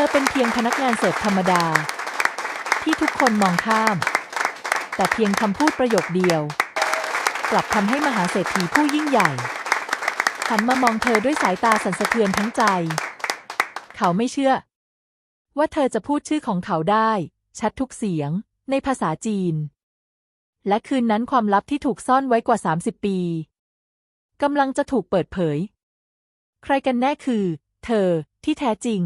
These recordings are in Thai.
ธอเป็นเพียงพนักงานเสิร์ฟธรรมดา ที่ทุกคนมองข้าม แต่เพียงคำพูดประโยคเดียว กลับทำให้มหาเศรษฐีผู้ยิ่งใหญ่ หันมามองเธอด้วยสายตาสั่นสะเทือนทั้งใจ เขาไม่เชื่อ ว่าเธอจะพูดชื่อของเขาได้ ชัดทุกเสียง ในภาษาจีน และคืนนั้นความลับที่ถูกซ่อนไว้กว่า 30 ปีกำลังจะถูกเปิดเผย ใครกันแน่คือ เธอที่แท้จริง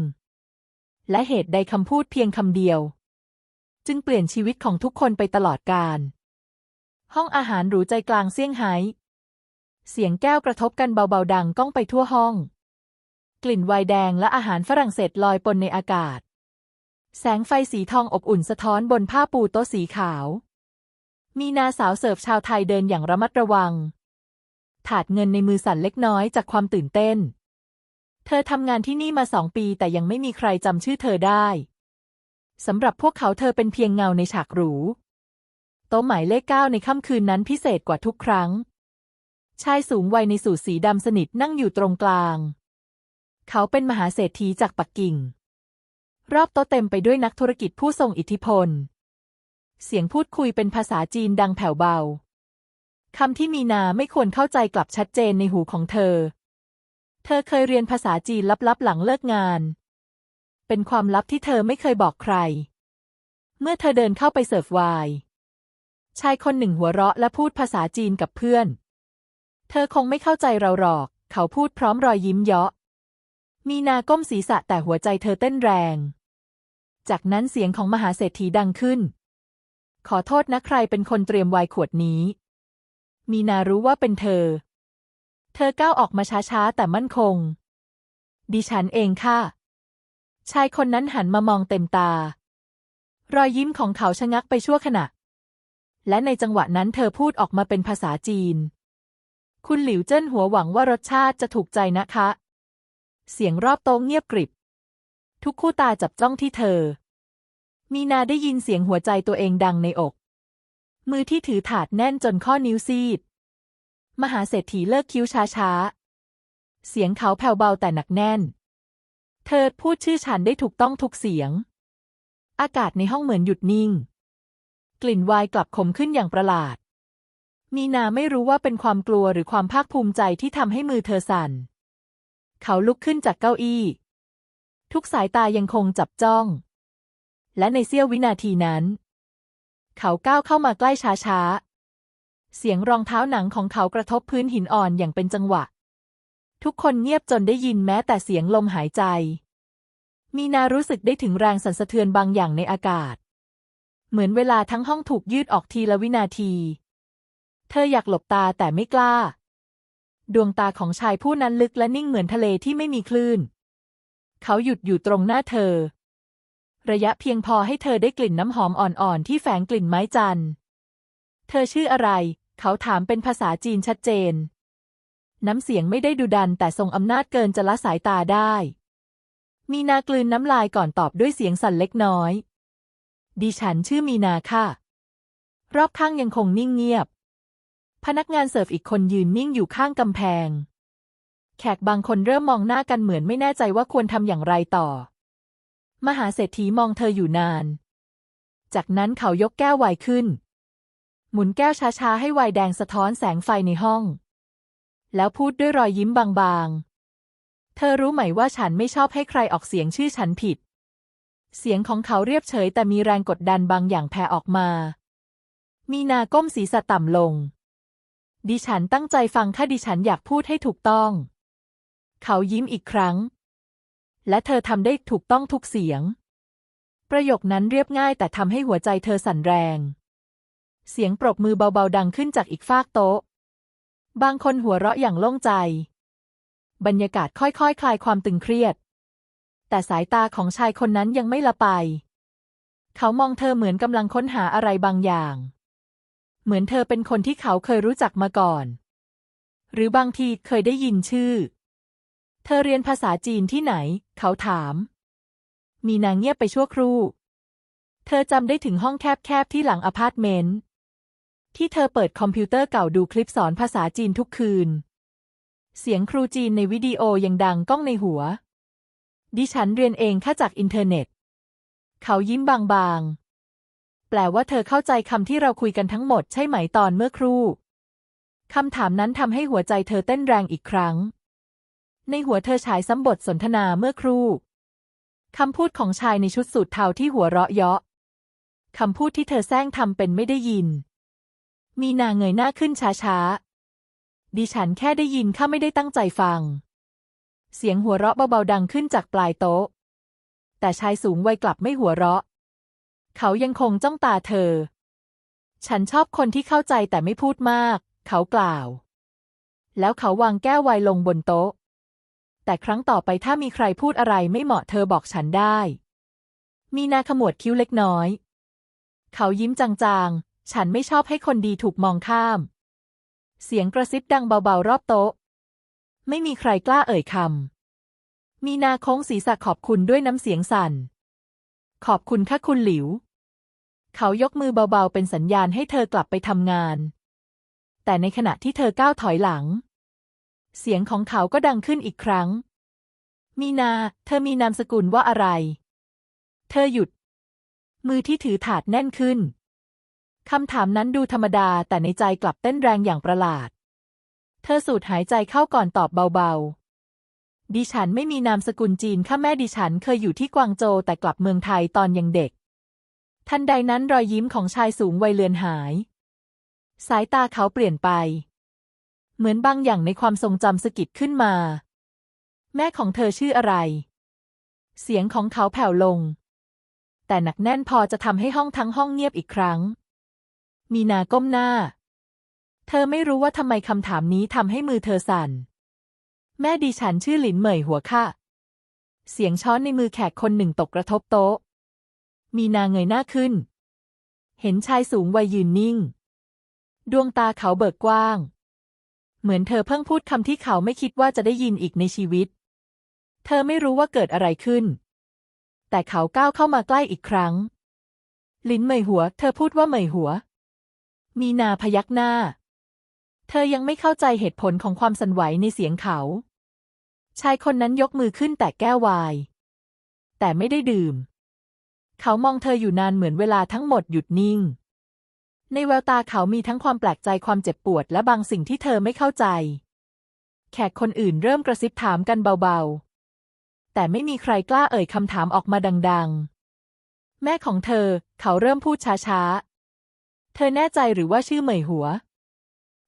และเหตุใดคำพูดเพียงคำเดียว จึงเปลี่ยนชีวิตของทุกคนไปตลอดกาลห้องอาหารหรูใจกลางเซี่ยงไฮ้เสียงแก้วกระทบกันเบาๆดังก้องไปทั่วห้อง กลิ่นไวน์แดงและอาหารฝรั่งเศสลอยปนในอากาศ แสงไฟสีทองอบอุ่นสะท้อนบนผ้าปูโต๊ะสีขาว มีนาสาวเสิร์ฟชาวไทยเดินอย่างระมัดระวัง ถาดเงินในมือสั่นเล็กน้อยจากความตื่นเต้น เธอทำงานที่นี่มาสองปีแต่ยังไม่มีใครจำชื่อเธอได้ สำหรับพวกเขาเธอเป็นเพียงเงาในฉากหรู โต๊ะหมายเลขเก้าในค่ำคืนนั้นพิเศษกว่าทุกครั้ง ชายสูงวัยในสูทสีดำสนิทนั่งอยู่ตรงกลาง เขาเป็นมหาเศรษฐีจากปักกิ่ง รอบโต๊ะเต็มไปด้วยนักธุรกิจผู้ทรงอิทธิพล เสียงพูดคุยเป็นภาษาจีนดังแผ่วเบาคำที่มีนาไม่ควรเข้าใจกลับชัดเจนในหูของเธอ เธอเคยเรียนภาษาจีนลับๆหลังเลิกงาน เป็นความลับที่เธอไม่เคยบอกใคร เมื่อเธอเดินเข้าไปเสิร์ฟไวน์ชายคนหนึ่งหัวเราะและพูดภาษาจีนกับเพื่อน เธอคงไม่เข้าใจเราหรอก เขาพูดพร้อมรอยยิ้มเยาะ มีนาก้มศีรษะแต่หัวใจเธอเต้นแรง จากนั้นเสียงของมหาเศรษฐีดังขึ้น ขอโทษนะใครเป็นคนเตรียมไวน์ขวดนี้ มีนารู้ว่าเป็นเธอ เธอก้าวออกมาช้าๆ แต่มั่นคง ดิฉันเองค่ะ ชายคนนั้นหันมามองเต็มตา รอยยิ้มของเขาชะงักไปชั่วขณะ และในจังหวะนั้นเธอพูดออกมาเป็นภาษาจีน คุณหลิวเจิ้นหัวหวังว่ารสชาติจะถูกใจนะคะ เสียงรอบโต๊ะเงียบกริบ ทุกคู่ตาจับจ้องที่เธอ มีนาได้ยินเสียงหัวใจตัวเองดังในอก มือที่ถือถาดแน่นจนข้อนิ้วซีด มหาเศรษฐีเลิกคิ้วช้าๆ เสียงเขาแผ่วเบาแต่หนักแน่น เธอพูดชื่อฉันได้ถูกต้องทุกเสียง อากาศในห้องเหมือนหยุดนิ่ง กลิ่นวน์กลับขมขึ้นอย่างประหลาด มีนาไม่รู้ว่าเป็นความกลัวหรือความภาคภูมิใจที่ทำให้มือเธอสั่น เขาลุกขึ้นจากเก้าอี้ ทุกสายตายังคงจับจ้อง และในเสี้ยววินาทีนั้น เขาก้าวเข้ามาใกล้ช้าๆ เสียงรองเท้าหนังของเขากระทบพื้นหินอ่อนอย่างเป็นจังหวะ ทุกคนเงียบจนได้ยินแม้แต่เสียงลมหายใจ มีนารู้สึกได้ถึงแรงสั่นสะเทือนบางอย่างในอากาศ เหมือนเวลาทั้งห้องถูกยืดออกทีละวินาที เธออยากหลบตาแต่ไม่กล้า ดวงตาของชายผู้นั้นลึกและนิ่งเหมือนทะเลที่ไม่มีคลื่น เขาหยุดอยู่ตรงหน้าเธอ ระยะเพียงพอให้เธอได้กลิ่นน้ำหอมอ่อนๆที่แฝงกลิ่นไม้จันทร์เธอชื่ออะไร เขาถามเป็นภาษาจีนชัดเจน น้ำเสียงไม่ได้ดุดันแต่ทรงอำนาจเกินจะละสายตาได้ มีนากลืนน้ำลายก่อนตอบด้วยเสียงสั่นเล็กน้อย ดิฉันชื่อมีนาค่ะ รอบข้างยังคงนิ่งเงียบ พนักงานเสิร์ฟอีกคนยืนนิ่งอยู่ข้างกำแพง แขกบางคนเริ่มมองหน้ากันเหมือนไม่แน่ใจว่าควรทำอย่างไรต่อ มหาเศรษฐีมองเธออยู่นาน จากนั้นเขายกแก้วไวน์ขึ้น หมุนแก้วช้าๆ ให้ไวน์แดงสะท้อนแสงไฟในห้อง แล้วพูดด้วยรอยยิ้มบางๆ เธอรู้ไหมว่าฉันไม่ชอบให้ใครออกเสียงชื่อฉันผิด เสียงของเขาเรียบเฉยแต่มีแรงกดดันบางอย่างแผ่ออกมา มีนาก้มศีรษะต่ำลง ดิฉันตั้งใจฟังถ้าดิฉันอยากพูดให้ถูกต้อง เขายิ้มอีกครั้ง และเธอทำได้ถูกต้องทุกเสียง ประโยคนั้นเรียบง่ายแต่ทำให้หัวใจเธอสั่นแรง เสียงปรบมือเบาๆดังขึ้นจากอีกฟากโต๊ะ บางคนหัวเราะอย่างโล่งใจ บรรยากาศค่อยๆคคลายความตึงเครียด แต่สายตาของชายคนนั้นยังไม่ละไป เขามองเธอเหมือนกำลังค้นหาอะไรบางอย่าง เหมือนเธอเป็นคนที่เขาเคยรู้จักมาก่อน หรือบางทีเคยได้ยินชื่อ เธอเรียนภาษาจีนที่ไหน เขาถาม มีนางเงียบไปชั่วครู่เธอจำได้ถึงห้องแคบๆที่หลังอพาร์ตเมนต์ ที่เธอเปิดคอมพิวเตอร์เก่าดูคลิปสอนภาษาจีนทุกคืน เสียงครูจีนในวิดีโอยังดังก้องในหัว ดิฉันเรียนเองค่จากอินเทอร์เน็ต เขายิ้มบางๆ แปลว่าเธอเข้าใจคำที่เราคุยกันทั้งหมดใช่ไหมตอนเมื่อครู่คำถามนั้นทำให้หัวใจเธอเต้นแรงอีกครั้ง ในหัวเธอฉายซ้ำบทสนทนาเมื่อครู่คำพูดของชายในชุดสูทเทาที่หัวเราะเยาะคำพูดที่เธอแซงทำเป็นไม่ได้ยิน มีนาเงยหน้าขึ้นช้าๆ ดิฉันแค่ได้ยินข้าไม่ได้ตั้งใจฟัง เสียงหัวเราะเบาๆดังขึ้นจากปลายโต๊ะ แต่ชายสูงวัยกลับไม่หัวเราะ เขายังคงจ้องตาเธอ ฉันชอบคนที่เข้าใจแต่ไม่พูดมาก เขากล่าว แล้วเขาวางแก้วไวน์ลงบนโต๊ะ แต่ครั้งต่อไปถ้ามีใครพูดอะไรไม่เหมาะเธอบอกฉันได้ มีนาขมวดคิ้วเล็กน้อย เขายิ้มจางๆ ฉันไม่ชอบให้คนดีถูกมองข้าม เสียงกระซิบดังเบาๆ รอบโต๊ะ ไม่มีใครกล้าเอ่ยคำ มีนาโค้งศีรษะขอบคุณด้วยน้ำเสียงสั่น ขอบคุณค่ะคุณหลิว เขายกมือเบาๆ เป็นสัญญาณให้เธอกลับไปทำงาน แต่ในขณะที่เธอก้าวถอยหลัง เสียงของเขาก็ดังขึ้นอีกครั้ง มีนา เธอมีนามสกุลว่าอะไร เธอหยุด มือที่ถือถาดแน่นขึ้น คำถามนั้นดูธรรมดาแต่ในใจกลับเต้นแรงอย่างประหลาด เธอสูดหายใจเข้าก่อนตอบเบาๆ ดิฉันไม่มีนามสกุลจีนข้าแม่ดิฉันเคยอยู่ที่กวางโจวแต่กลับเมืองไทยตอนยังเด็ก ทันใดนั้นรอยยิ้มของชายสูงวัยเลือนหาย สายตาเขาเปลี่ยนไป เหมือนบางอย่างในความทรงจำสะกิดขึ้นมา แม่ของเธอชื่ออะไร เสียงของเขาแผ่วลง แต่หนักแน่นพอจะทำให้ห้องทั้งห้องเงียบอีกครั้ง มีนาก้มหน้า เธอไม่รู้ว่าทำไมคำถามนี้ทำให้มือเธอสั่น แม่ดิฉันชื่อหลินเหมยหัวค่ะ เสียงช้อนในมือแขกคนหนึ่งตกกระทบโต๊ะ มีนาเงยหน้าขึ้น เห็นชายสูงวัยยืนนิ่ง ดวงตาเขาเบิกกว้าง เหมือนเธอเพิ่งพูดคำที่เขาไม่คิดว่าจะได้ยินอีกในชีวิต เธอไม่รู้ว่าเกิดอะไรขึ้น แต่เขาก้าวเข้ามาใกล้อีกครั้ง ลินเหมยหัว เธอพูดว่าเหมยหัว มีนาพยักหน้า เธอยังไม่เข้าใจเหตุผลของความสั่นไหวในเสียงเขา ชายคนนั้นยกมือขึ้นแต่แก้ววาย แต่ไม่ได้ดื่ม เขามองเธออยู่นานเหมือนเวลาทั้งหมดหยุดนิ่ง ในแววตาเขามีทั้งความแปลกใจความเจ็บปวดและบางสิ่งที่เธอไม่เข้าใจ แขกคนอื่นเริ่มกระซิบถามกันเบาๆ แต่ไม่มีใครกล้าเอ่ยคำถามออกมาดัง ๆ แม่ของเธอ เขาเริ่มพูดช้าๆ เธอแน่ใจหรือว่าชื่อเหมยหัว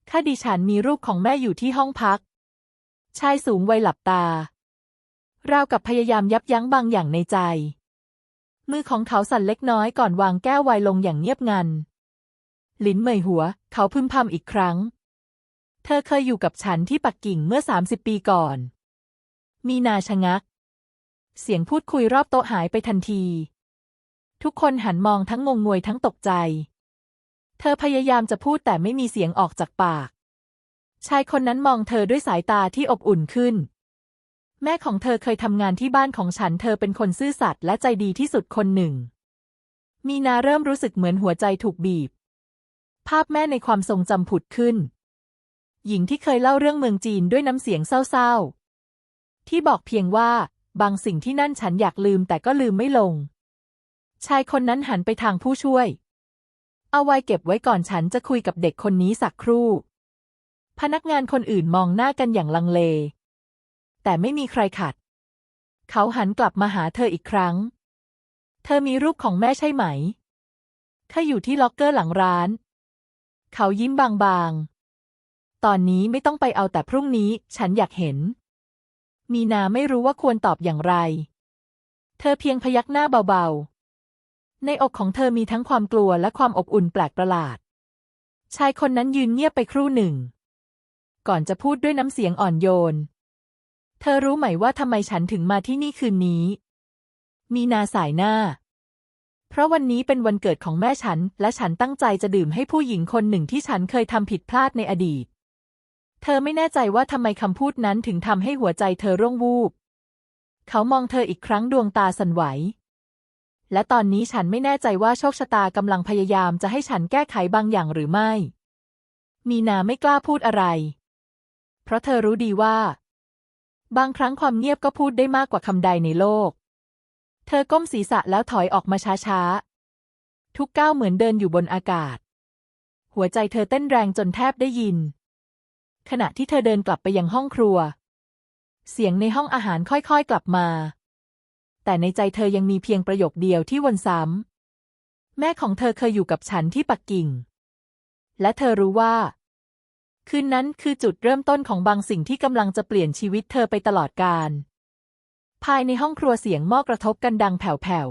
ข้าดิฉันมีรูปของแม่อยู่ที่ห้องพัก ชายสูงวัยหลับตา ราวกับพยายามยับยั้งบางอย่างในใจ มือของเขาสั่นเล็กน้อยก่อนวางแก้วไวน์ลงอย่างเงียบงันหลินเหมยหัว เขาพึมพำอีกครั้ง เธอเคยอยู่กับฉันที่ปักกิ่งเมื่อสามสิบปีก่อน มีนาชะงัก เสียงพูดคุยรอบโต๊ะหายไปทันที ทุกคนหันมองทั้งงงงวยทั้งตกใจ เธอพยายามจะพูดแต่ไม่มีเสียงออกจากปาก ชายคนนั้นมองเธอด้วยสายตาที่อบอุ่นขึ้น แม่ของเธอเคยทำงานที่บ้านของฉัน เธอเป็นคนซื่อสัตย์และใจดีที่สุดคนหนึ่ง มีนาเริ่มรู้สึกเหมือนหัวใจถูกบีบ ภาพแม่ในความทรงจำผุดขึ้น หญิงที่เคยเล่าเรื่องเมืองจีนด้วยน้ำเสียงเศร้าๆ ที่บอกเพียงว่าบางสิ่งที่นั่นฉันอยากลืมแต่ก็ลืมไม่ลง ชายคนนั้นหันไปทางผู้ช่วย เอาไว้เก็บไว้ก่อนฉันจะคุยกับเด็กคนนี้สักครู่ พนักงานคนอื่นมองหน้ากันอย่างลังเล แต่ไม่มีใครขัด เขาหันกลับมาหาเธออีกครั้ง เธอมีรูปของแม่ใช่ไหมข้าอยู่ที่ล็อกเกอร์หลังร้าน เขายิ้มบางๆ ตอนนี้ไม่ต้องไปเอาแต่พรุ่งนี้ฉันอยากเห็น มีนาไม่รู้ว่าควรตอบอย่างไร เธอเพียงพยักหน้าเบาๆ ในอกของเธอมีทั้งความกลัวและความอบอุ่นแปลกประหลาด ชายคนนั้นยืนเงียบไปครู่หนึ่ง ก่อนจะพูดด้วยน้ำเสียงอ่อนโยน เธอรู้ไหมว่าทำไมฉันถึงมาที่นี่คืนนี้ มีนาสายหน้า เพราะวันนี้เป็นวันเกิดของแม่ฉัน และฉันตั้งใจจะดื่มให้ผู้หญิงคนหนึ่งที่ฉันเคยทำผิดพลาดในอดีต เธอไม่แน่ใจว่าทำไมคำพูดนั้นถึงทำให้หัวใจเธอร่วงวูบ เขามองเธออีกครั้งดวงตาสั่นไหว และตอนนี้ฉันไม่แน่ใจว่าโชคชะตากำลังพยายามจะให้ฉันแก้ไขบางอย่างหรือไม่ มีนาไม่กล้าพูดอะไร เพราะเธอรู้ดีว่า บางครั้งความเงียบก็พูดได้มากกว่าคำใดในโลก เธอก้มศีรษะแล้วถอยออกมาช้าๆ ทุกก้าวเหมือนเดินอยู่บนอากาศ หัวใจเธอเต้นแรงจนแทบได้ยิน ขณะที่เธอเดินกลับไปยังห้องครัว เสียงในห้องอาหารค่อยๆกลับมา แต่ในใจเธอยังมีเพียงประโยคเดียวที่วนซ้ำ แม่ของเธอเคยอยู่กับฉันที่ปักกิ่ง และเธอรู้ว่า คืนนั้นคือจุดเริ่มต้นของบางสิ่งที่กำลังจะเปลี่ยนชีวิตเธอไปตลอดกาล ภายในห้องครัวเสียงหม้อกระทบกันดังแผ่ว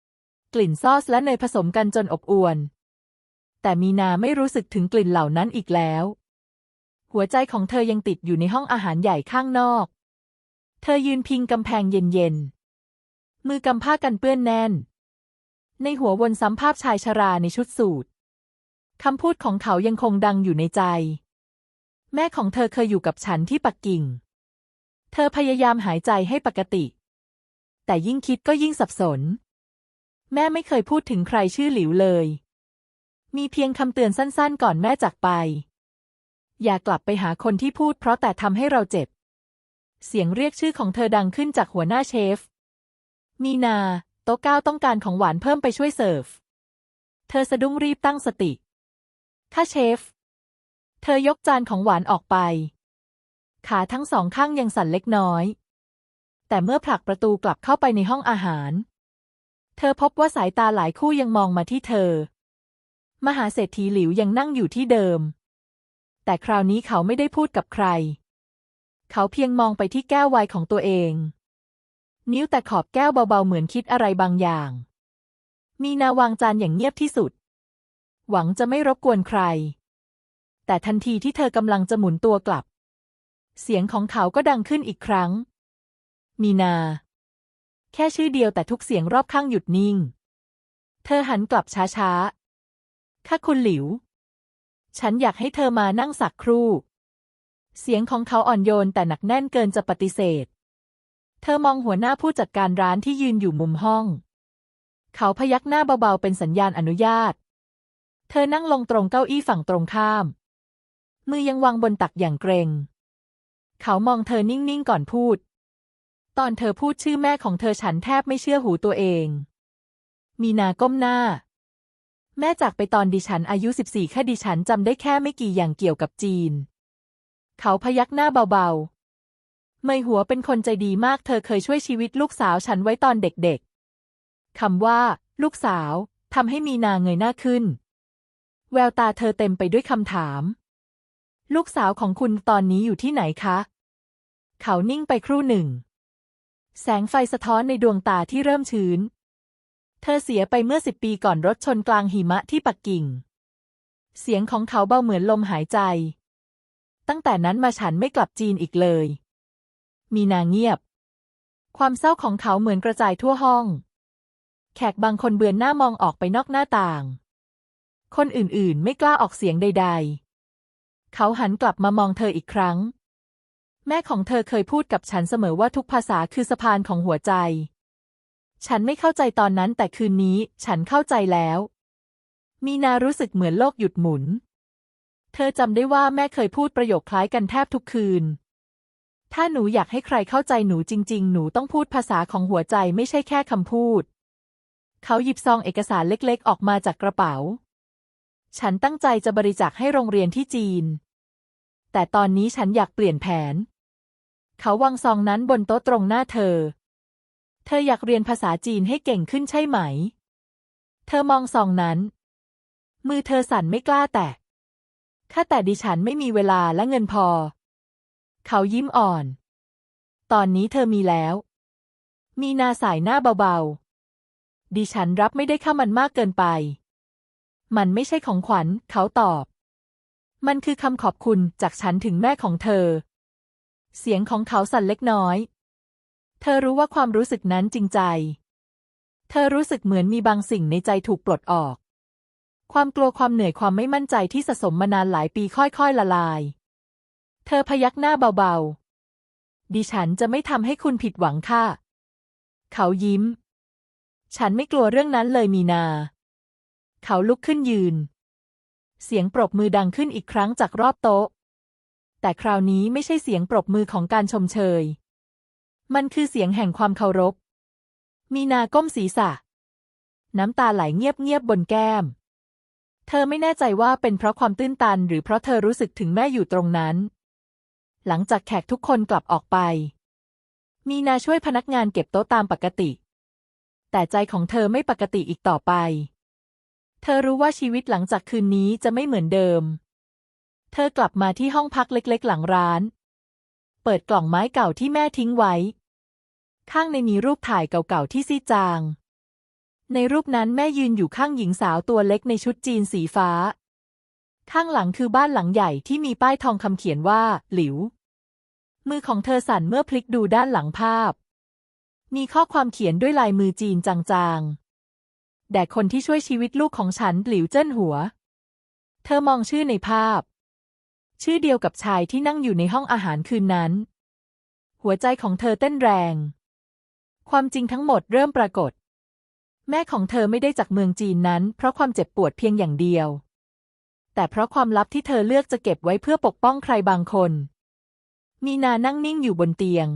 ๆ กลิ่นซอสและเนยผสมกันจนอบอวน แต่มีนาไม่รู้สึกถึงกลิ่นเหล่านั้นอีกแล้ว หัวใจของเธอยังติดอยู่ในห้องอาหารใหญ่ข้างนอก เธอยืนพิงกำแพงเย็นๆ มือกำผ้ากันเปื้อนแน่น ในหัววนซ้ำภาพชายชราในชุดสูทคำพูดของเขายังคงดังอยู่ในใจ แม่ของเธอเคยอยู่กับฉันที่ปักกิ่ง เธอพยายามหายใจให้ปกติ แต่ยิ่งคิดก็ยิ่งสับสน แม่ไม่เคยพูดถึงใครชื่อหลิวเลย มีเพียงคำเตือนสั้นๆ ก่อนแม่จากไป อย่ากลับไปหาคนที่พูดเพราะแต่ทำให้เราเจ็บ เสียงเรียกชื่อของเธอดังขึ้นจากหัวหน้าเชฟ มีนา โต๊ะเก้าต้องการของหวานเพิ่มไปช่วยเสิร์ฟ เธอสะดุ้งรีบตั้งสติ ข้าเชฟ เธอยกจานของหวานออกไป ขาทั้งสองข้างยังสั่นเล็กน้อย แต่เมื่อผลักประตูกลับเข้าไปในห้องอาหาร เธอพบว่าสายตาหลายคู่ยังมองมาที่เธอ มหาเศรษฐีหลิวยังนั่งอยู่ที่เดิม แต่คราวนี้เขาไม่ได้พูดกับใคร เขาเพียงมองไปที่แก้วไวน์ของตัวเอง นิ้วแต่ขอบแก้วเบาๆเหมือนคิดอะไรบางอย่าง มีนาวางจานอย่างเงียบที่สุด หวังจะไม่รบกวนใคร แต่ทันทีที่เธอกำลังจะหมุนตัวกลับ เสียงของเขาก็ดังขึ้นอีกครั้ง มีนา แค่ชื่อเดียวแต่ทุกเสียงรอบข้างหยุดนิ่ง เธอหันกลับช้าๆ ข้าคุณหลิว ฉันอยากให้เธอมานั่งสักครู่ เสียงของเขาอ่อนโยนแต่หนักแน่นเกินจะปฏิเสธ เธอมองหัวหน้าผู้จัดการร้านที่ยืนอยู่มุมห้อง เขาพยักหน้าเบาๆเป็นสัญญาณอนุญาต เธอนั่งลงตรงเก้าอี้ฝั่งตรงข้าม มือยังวางบนตักอย่างเกรง เขามองเธอนิ่งๆก่อนพูด ตอนเธอพูดชื่อแม่ของเธอฉันแทบไม่เชื่อหูตัวเอง มีนาก้มหน้า แม่จากไปตอนดิฉันอายุสิบสี่แค่ดิฉันจำได้แค่ไม่กี่อย่างเกี่ยวกับจีน เขาพยักหน้าเบาๆ เมยหัวเป็นคนใจดีมากเธอเคยช่วยชีวิตลูกสาวฉันไว้ตอนเด็กๆ คำว่า ลูกสาวทำให้มีนาเงยหน้าขึ้น แววตาเธอเต็มไปด้วยคำถาม ลูกสาวของคุณตอนนี้อยู่ที่ไหนคะ เขานิ่งไปครู่หนึ่ง แสงไฟสะท้อนในดวงตาที่เริ่มชื้น เธอเสียไปเมื่อสิบปีก่อนรถชนกลางหิมะที่ปักกิ่ง เสียงของเขาเบาเหมือนลมหายใจ ตั้งแต่นั้นมาฉันไม่กลับจีนอีกเลย มีนาเงียบ ความเศร้าของเขาเหมือนกระจายทั่วห้อง แขกบางคนเบือนหน้ามองออกไปนอกหน้าต่าง คนอื่นๆ ไม่กล้าออกเสียงใด ๆ เขาหันกลับมามองเธออีกครั้ง แม่ของเธอเคยพูดกับฉันเสมอว่าทุกภาษาคือสะพานของหัวใจ ฉันไม่เข้าใจตอนนั้นแต่คืนนี้ฉันเข้าใจแล้ว มีนารู้สึกเหมือนโลกหยุดหมุน เธอจำได้ว่าแม่เคยพูดประโยคคล้ายกันแทบทุกคืน ถ้าหนูอยากให้ใครเข้าใจหนูจริง ๆ หนูต้องพูดภาษาของหัวใจไม่ใช่แค่คำพูด เขาหยิบซองเอกสารเล็กๆ ออกมาจากกระเป๋า ฉันตั้งใจจะบริจาคให้โรงเรียนที่จีน แต่ตอนนี้ฉันอยากเปลี่ยนแผน เขาวางซองนั้นบนโต๊ะตรงหน้าเธอ เธออยากเรียนภาษาจีนให้เก่งขึ้นใช่ไหม เธอมองซองนั้น มือเธอสั่นไม่กล้าแตะข้าแต่ดิฉันไม่มีเวลาและเงินพอ เขายิ้มอ่อน ตอนนี้เธอมีแล้ว มีนาสายหน้าเบาๆ ดิฉันรับไม่ได้ค่ามันมากเกินไป มันไม่ใช่ของขวัญ เขาตอบ มันคือคำขอบคุณจากฉันถึงแม่ของเธอ เสียงของเขาสั่นเล็กน้อย เธอรู้ว่าความรู้สึกนั้นจริงใจ เธอรู้สึกเหมือนมีบางสิ่งในใจถูกปลดออก ความกลัวความเหนื่อยความไม่มั่นใจที่สะสมมานานหลายปีค่อยๆละลาย เธอพยักหน้าเบาๆ ดิฉันจะไม่ทำให้คุณผิดหวังค่ะ เขายิ้ม ฉันไม่กลัวเรื่องนั้นเลยมีนา เขาลุกขึ้นยืน เสียงปรบมือดังขึ้นอีกครั้งจากรอบโต๊ะ แต่คราวนี้ไม่ใช่เสียงปรบมือของการชมเชย มันคือเสียงแห่งความเคารพ มีนาก้มศีรษะ น้ำตาไหลเงียบๆบนแก้ม เธอไม่แน่ใจว่าเป็นเพราะความตื้นตันหรือเพราะเธอรู้สึกถึงแม่อยู่ตรงนั้น หลังจากแขกทุกคนกลับออกไป มีนาช่วยพนักงานเก็บโต๊ะตามปกติ แต่ใจของเธอไม่ปกติอีกต่อไป เธอรู้ว่าชีวิตหลังจากคืนนี้จะไม่เหมือนเดิม เธอกลับมาที่ห้องพักเล็กๆ หลังร้าน เปิดกล่องไม้เก่าที่แม่ทิ้งไว้ ข้างในมีรูปถ่ายเก่าๆที่ซีจาง ในรูปนั้นแม่ยืนอยู่ข้างหญิงสาวตัวเล็กในชุดจีนสีฟ้า ข้างหลังคือบ้านหลังใหญ่ที่มีป้ายทองคำเขียนว่า หลิว มือของเธอสั่นเมื่อพลิกดูด้านหลังภาพ มีข้อความเขียนด้วยลายมือจีนจางๆ แด่คนที่ช่วยชีวิตลูกของฉันหลิวเจิ้นหัว เธอมองชื่อในภาพ ชื่อเดียวกับชายที่นั่งอยู่ในห้องอาหารคืนนั้น หัวใจของเธอเต้นแรง ความจริงทั้งหมดเริ่มปรากฏ แม่ของเธอไม่ได้จากเมืองจีนนั้น เพราะความเจ็บปวดเพียงอย่างเดียว แต่เพราะความลับที่เธอเลือกจะเก็บไว้เพื่อปกป้องใครบางคน มีนานั่งนิ่งอยู่บนเตียง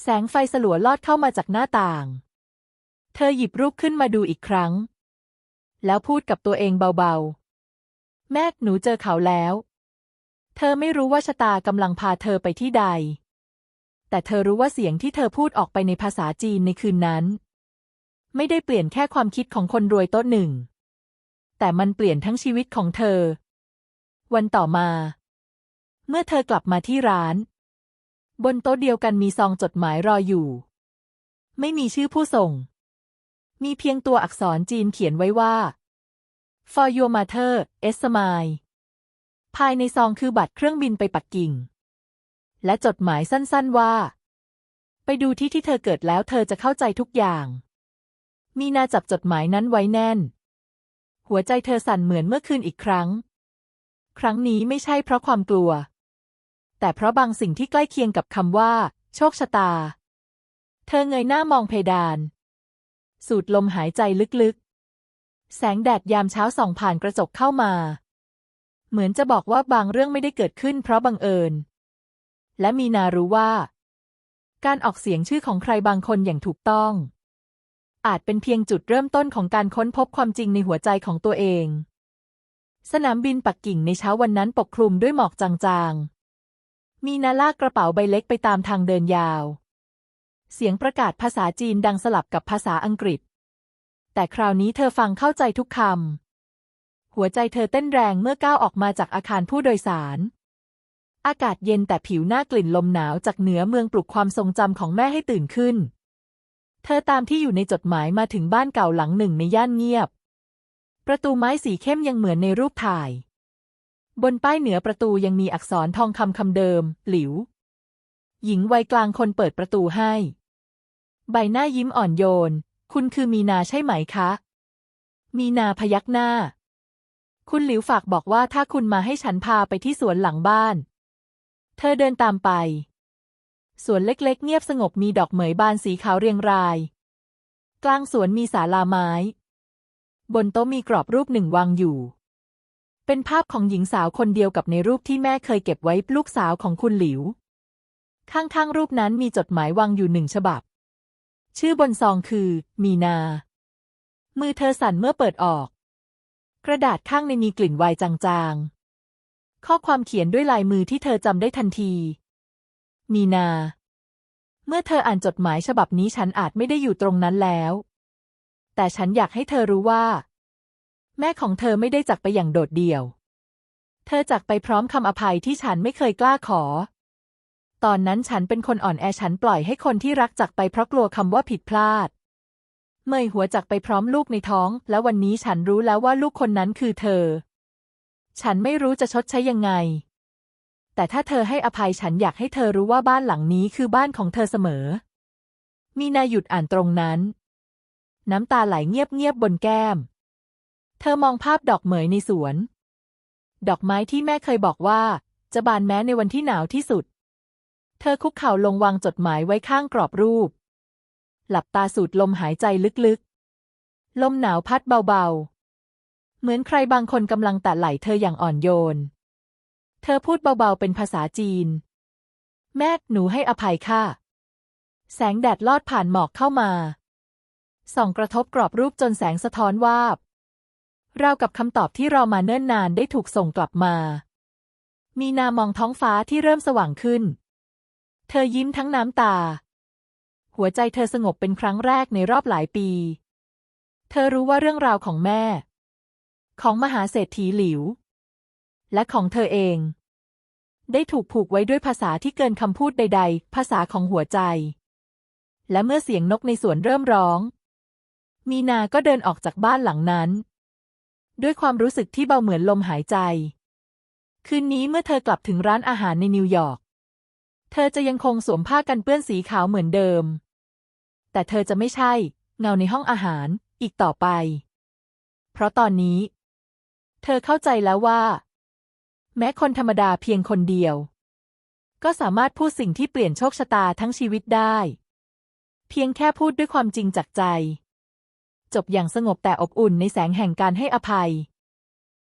แสงไฟสลัวลอดเข้ามาจากหน้าต่าง เธอหยิบรูปขึ้นมาดูอีกครั้ง แล้วพูดกับตัวเองเบาๆ แม่หนูเจอเขาแล้ว เธอไม่รู้ว่าชะตากำลังพาเธอไปที่ใด แต่เธอรู้ว่าเสียงที่เธอพูดออกไปในภาษาจีนในคืนนั้น ไม่ได้เปลี่ยนแค่ความคิดของคนรวยโต๊ะหนึ่ง แต่มันเปลี่ยนทั้งชีวิตของเธอ วันต่อมา เมื่อเธอกลับมาที่ร้าน บนโต๊ะเดียวกันมีซองจดหมายรออยู่ ไม่มีชื่อผู้ส่ง มีเพียงตัวอักษรจีนเขียนไว้ว่า For your mother, s m i ภายในซองคือบัตรเครื่องบินไปปักกิ่ง และจดหมายสั้นๆว่า ไปดูที่ที่เธอเกิดแล้วเธอจะเข้าใจทุกอย่าง มีนาจับจดหมายนั้นไว้แน่น หัวใจเธอสั่นเหมือนเมื่อคืนอีกครั้ง ครั้งนี้ไม่ใช่เพราะความกลัว แต่เพราะบางสิ่งที่ใกล้เคียงกับคำว่า โชคชะตา เธอเงยหน้ามองเพดาน สูดลมหายใจลึกๆ แสงแดดยามเช้าส่องผ่านกระจกเข้ามา เหมือนจะบอกว่าบางเรื่องไม่ได้เกิดขึ้นเพราะบังเอิญ และมีนารู้ว่า การออกเสียงชื่อของใครบางคนอย่างถูกต้อง อาจเป็นเพียงจุดเริ่มต้นของการค้นพบความจริงในหัวใจของตัวเอง สนามบินปักกิ่งในเช้าวันนั้นปกคลุมด้วยหมอกจางๆ มีนาลากกระเป๋าใบเล็กไปตามทางเดินยาว เสียงประกาศภาษาจีนดังสลับกับภาษาอังกฤษ แต่คราวนี้เธอฟังเข้าใจทุกคำ หัวใจเธอเต้นแรงเมื่อก้าวออกมาจากอาคารผู้โดยสาร อากาศเย็นแต่ผิวหน้ากลิ่นลมหนาวจากเหนือเมืองปลุกความทรงจำของแม่ให้ตื่นขึ้น เธอตามที่อยู่ในจดหมายมาถึงบ้านเก่าหลังหนึ่งในย่านเงียบ ประตูไม้สีเข้มยังเหมือนในรูปถ่าย บนป้ายเหนือประตูยังมีอักษรทองคำคำเดิม หลิว หญิงวัยกลางคนเปิดประตูให้ ใบหน้ายิ้มอ่อนโยน คุณคือมีนาใช่ไหมคะ มีนาพยักหน้า คุณหลิวฝากบอกว่าถ้าคุณมาให้ฉันพาไปที่สวนหลังบ้าน เธอเดินตามไป สวนเล็กๆ เงียบสงบมีดอกเหมยบานสีขาวเรียงราย กลางสวนมีศาลาไม้ บนโต๊ะมีกรอบรูปหนึ่งวางอยู่ เป็นภาพของหญิงสาวคนเดียวกับในรูปที่แม่เคยเก็บไว้ลูกสาวของคุณหลิว ข้างๆ รูปนั้นมีจดหมายวางอยู่หนึ่งฉบับ ชื่อบนซองคือ มีนา มือเธอสั่นเมื่อเปิดออก กระดาษข้างในมีกลิ่นวน์จางๆ ข้อความเขียนด้วยลายมือที่เธอจำได้ทันที มีนา เมื่อเธออ่านจดหมายฉบับนี้ฉันอาจไม่ได้อยู่ตรงนั้นแล้ว แต่ฉันอยากให้เธอรู้ว่า แม่ของเธอไม่ได้จากไปอย่างโดดเดี่ยว เธอจากไปพร้อมคำอภัยที่ฉันไม่เคยกล้าขอ ตอนนั้นฉันเป็นคนอ่อนแอฉันปล่อยให้คนที่รักจากไปเพราะกลัวคำว่าผิดพลาด เมยหัวจากไปพร้อมลูกในท้อง และวันนี้ฉันรู้แล้วว่าลูกคนนั้นคือเธอ ฉันไม่รู้จะชดใช้ยังไง แต่ถ้าเธอให้อภัยฉันอยากให้เธอรู้ว่าบ้านหลังนี้คือบ้านของเธอเสมอ มีนาหยุดอ่านตรงนั้น น้ำตาไหลเงียบๆบนแก้ม เธอมองภาพดอกเหมยในสวน ดอกไม้ที่แม่เคยบอกว่า จะบานแม้ในวันที่หนาวที่สุด เธอคุกเข่าลงวางจดหมายไว้ข้างกรอบรูป หลับตาสูดลมหายใจลึกๆ ลมหนาวพัดเบาๆ เหมือนใครบางคนกำลังแตะไหล่เธออย่างอ่อนโยน เธอพูดเบาๆเป็นภาษาจีน แม่หนูให้อภัยค่ะ แสงแดดลอดผ่านหมอกเข้ามา ส่องกระทบกรอบรูปจนแสงสะท้อนวาบราวกับคำตอบที่รอมาเนิ่นนานได้ถูกส่งกลับมา มีนามองท้องฟ้าที่เริ่มสว่างขึ้น เธอยิ้มทั้งน้ำตา หัวใจเธอสงบเป็นครั้งแรกในรอบหลายปี เธอรู้ว่าเรื่องราวของแม่ ของมหาเศรษฐีหลิว และของเธอเอง ได้ถูกผูกไว้ด้วยภาษาที่เกินคำพูดใด ๆ ภาษาของหัวใจ และเมื่อเสียงนกในสวนเริ่มร้อง มีนาก็เดินออกจากบ้านหลังนั้น ด้วยความรู้สึกที่เบาเหมือนลมหายใจ คืนนี้เมื่อเธอกลับถึงร้านอาหารในนิวยอร์กเธอจะยังคงสวมผ้ากันเปื้อนสีขาวเหมือนเดิม แต่เธอจะไม่ใช่ เงาในห้องอาหารอีกต่อไป เพราะตอนนี้ เธอเข้าใจแล้วว่า แม้คนธรรมดาเพียงคนเดียว ก็สามารถพูดสิ่งที่เปลี่ยนโชคชะตาทั้งชีวิตได้ เพียงแค่พูดด้วยความจริงจากใจ จบอย่างสงบแต่อบอุ่นในแสงแห่งการให้อภัย